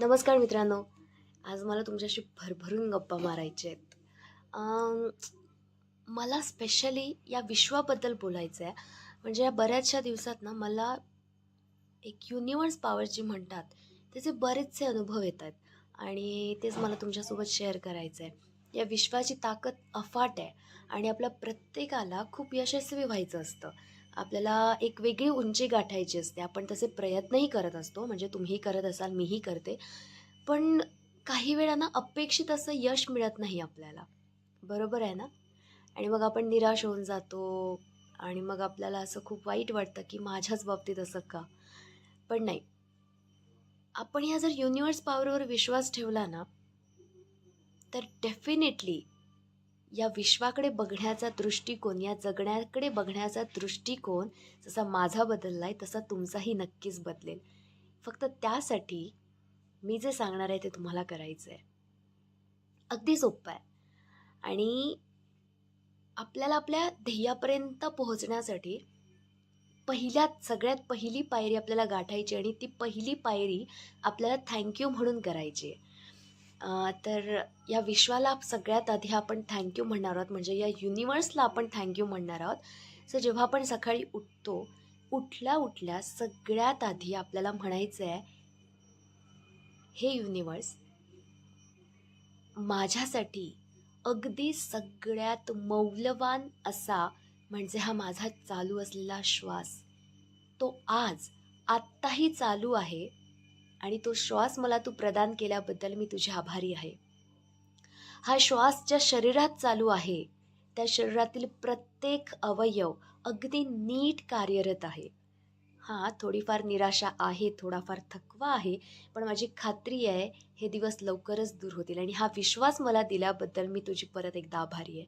नमस्कार मित्रांनो. आज मला तुमच्याशी भरभरून गप्पा मारायचे आहेत. मला स्पेशली या विश्वाबद्दल बोलायचं आहे. म्हणजे या बऱ्याचशा दिवसात ना मला एक युनिवर्स पॉवर जी म्हणतात त्याचे बरेचसे अनुभव येत आहेत. आणि तेच मला तुमच्यासोबत शेअर करायचं आहे या विश्वाची ताकद अफाट आहे आणि आपल्या प्रत्येकाला खूप यशस्वी व्हायचं असतं. आपल्याला एक वेगळी उंची गाठायची असते. आपण तसे प्रयत्नही करत असतो. म्हणजे तुम्ही करत असाल मीही करते. पण काही वेळाना अपेक्षित असं यश मिळत नाही आपल्याला. बरोबर आहे ना? आणि मग आपण निराश होऊन जातो आणि मग आपल्याला असं खूप वाईट वाटतं की माझ्याच बाबतीत असं का? पण नाही. आपण ह्या जर युनिवर्स पॉवरवर विश्वास ठेवला ना तर डेफिनेटली या विश्वाकडे बघण्याचा दृष्टिकोन या जगण्याकडे बघण्याचा दृष्टिकोन जसा माझा बदलला आहे तसा तुमचाही नक्कीच बदलेल. फक्त त्यासाठी मी जे सांगणार आहे ते तुम्हाला करायचं आहे अगदी सोपं आहे. आणि आपल्याला आपल्या ध्येयापर्यंत पोहोचण्यासाठी पहिल्यात सगळ्यात पहिली पायरी आपल्याला गाठायची आणि ती पहिली पायरी आपल्याला थँक्यू म्हणून करायची आहे. तर या विश्वाला सगळ्यात आधी आपण थँक्यू म्हणणार आहोत. म्हणजे या युनिवर्सला आपण थँक्यू म्हणणार आहोत. सो जेव्हा आपण सकाळी उठतो उठल्या उठल्या सगळ्यात आधी आपल्याला म्हणायचं आहे हे युनिवर्स माझ्यासाठी अगदी सगळ्यात मौल्यवान असा म्हणजे हा माझा चालू असलेला श्वास तो आज आत्ताही चालू आहे. आणि तो श्वास मला तू प्रदान केल्याबद्दल मी तुझी आभारी आहे. हा श्वास ज्या शरीरात चालू आहे त्या शरीरातील प्रत्येक अवयव अगदी नीट कार्यरत आहे. हां थोडीफार निराशा आहे थोडाफार थकवा आहे पण माझी खात्री आहे हे दिवस लवकरच दूर होतील आणि हा विश्वास मला दिल्याबद्दल मी तुझी परत एकदा आभारी आहे.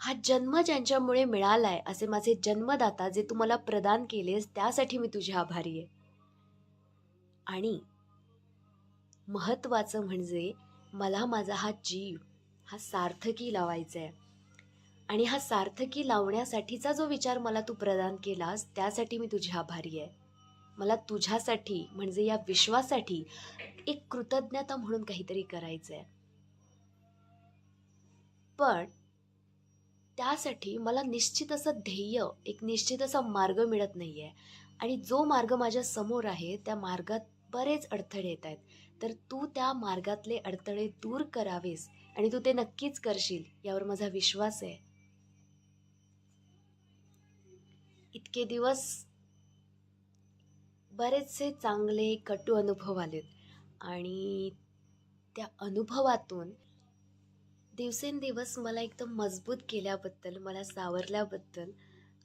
हा जन्म ज्यांच्यामुळे मिळाला आहे असे माझे जन्मदाता जे तू मला प्रदान केलेस त्यासाठी मी तुझी आभारी आहे. आणि महत्त्वाचं म्हणजे मला माझा हा जीव हा सार्थकी लावायचा आहे आणि हा सार्थकी लावण्यासाठीचा जो विचार मला तू प्रदान केलास त्यासाठी मी तुझी आभारी आहे. मला तुझ्यासाठी म्हणजे या विश्वासाठी एक कृतज्ञता म्हणून काहीतरी करायचं आहे पण त्यासाठी मला निश्चित असं ध्येय एक निश्चित असा मार्ग मिळत नाही आहे आणि जो मार्ग माझ्यासमोर आहे त्या मार्गात बरेच अडथळे येत आहेत. तर तू त्या मार्गातले अडथळे दूर करावेस आणि तू ते नक्कीच करशील यावर माझा विश्वास आहे. इतके दिवस बरेचसे चांगले कटू अनुभव आलेत. आणि त्या अनुभवातून दिवसेंदिवस मला एकदम मजबूत केल्याबद्दल मला सावरल्याबद्दल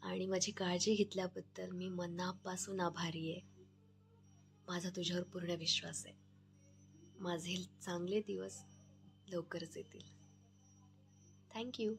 आणि माझी काळजी घेतल्याबद्दल मी मनापासून आभारी आहे. माझा तुझ्यावर पूर्ण विश्वास आहे. माझे चांगले दिवस लवकरच येतील. थँक्यू